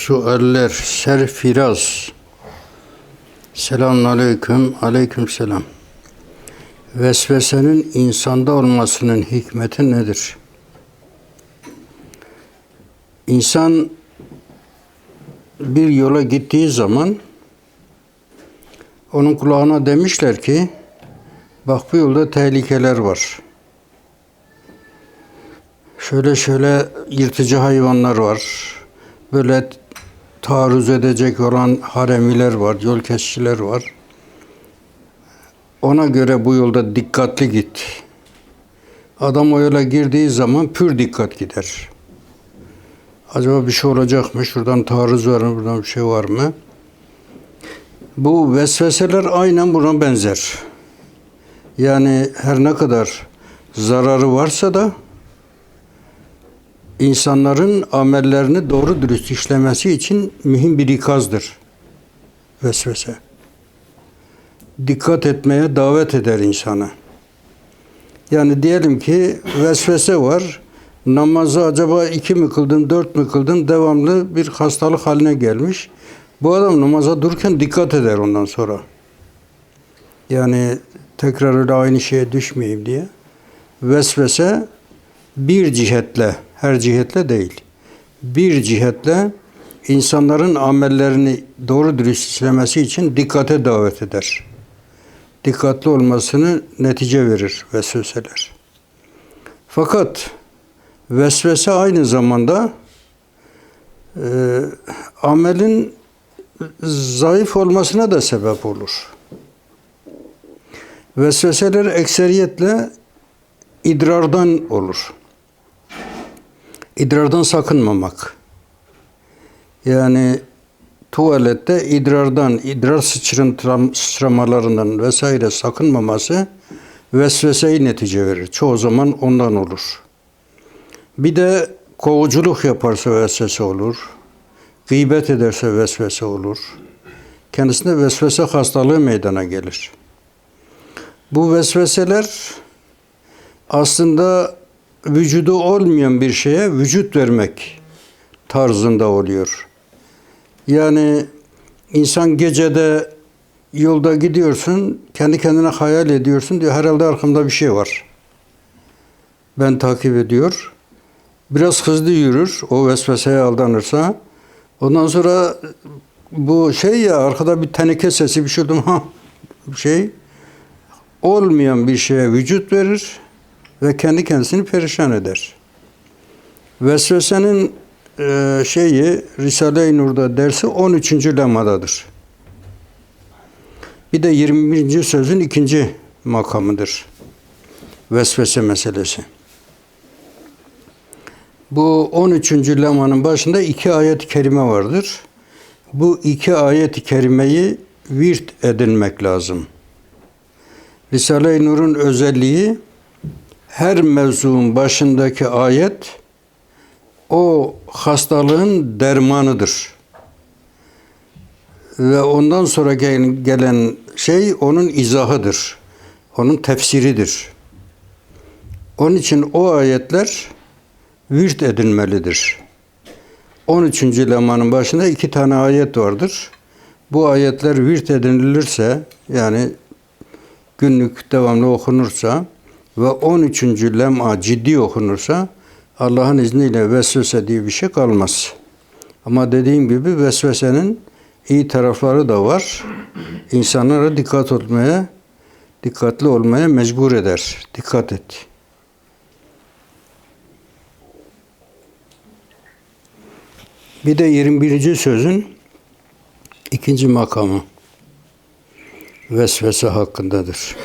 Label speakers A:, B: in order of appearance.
A: Sualler Serfiraz Selamun Aleyküm Aleyküm Selam Vesvesenin insanda olmasının hikmeti nedir? İnsan bir yola gittiği zaman onun kulağına demişler ki bak bu yolda tehlikeler var. Şöyle şöyle yırtıcı hayvanlar var. Böyle taarruz edecek olan haremiler var, yol kesiciler var. Ona göre bu yolda dikkatli git. Adam o yola girdiği zaman pür dikkat gider. Acaba bir şey olacak mı? Şuradan taarruz var mı? Buradan bir şey var mı? Bu vesveseler aynen buna benzer. Yani her ne kadar zararı varsa da insanların amellerini doğru dürüst işlemesi için mühim bir ikazdır. Vesvese. Dikkat etmeye davet eder insanı. Yani diyelim ki vesvese var. Namazı acaba iki mi kıldın, dört mü kıldın devamlı bir hastalık haline gelmiş. Bu adam namaza dururken dikkat eder ondan sonra. Yani tekrar öyle aynı şeye düşmeyeyim diye. Vesvese bir cihetle, her cihetle değil, bir cihetle insanların amellerini doğru dürüst işlemesi için dikkate davet eder. Dikkatli olmasını netice verir vesveseler. Fakat vesvese aynı zamanda e, amelin zayıf olmasına da sebep olur. Vesveseler ekseriyetle idrardan olur. İdrardan sakınmamak. Yani tuvalette idrardan, idrar sıçrım, sıçramalarından vesaire sakınmaması vesveseyi netice verir. Çoğu zaman ondan olur. Bir de kovuculuk yaparsa vesvese olur. Gıybet ederse vesvese olur. Kendisinde vesvese hastalığı meydana gelir. Bu vesveseler aslında vücudu olmayan bir şeye vücut vermek tarzında oluyor. Yani insan gecede yolda gidiyorsun, kendi kendine hayal ediyorsun diyor herhalde arkamda bir şey var. Ben takip ediyor. Biraz hızlı yürür, o vesveseye aldanırsa. Ondan sonra bu şey ya arkada bir teneke sesi bir şey oldu ha şey olmayan bir şeye vücut verir ve kendi kendisini perişan eder. Vesvesenin e, şeyi Risale-i Nur'da dersi 13. lemadadır. Bir de 21. sözün ikinci makamıdır. Vesvese meselesi. Bu 13. lemanın başında iki ayet-i kerime vardır. Bu iki ayet-i kerimeyi virt edinmek lazım. Risale-i Nur'un özelliği her mevzuun başındaki ayet o hastalığın dermanıdır. Ve ondan sonra gelen şey onun izahıdır. Onun tefsiridir. Onun için o ayetler virt edinmelidir. 13. lemanın başında iki tane ayet vardır. Bu ayetler virt edinilirse yani günlük devamlı okunursa ve 13. lema ciddi okunursa Allah'ın izniyle vesvese diye bir şey kalmaz. Ama dediğim gibi vesvesenin iyi tarafları da var. İnsanlara dikkat etmeye, dikkatli olmaya mecbur eder. Dikkat et. Bir de 21. sözün ikinci makamı vesvese hakkındadır.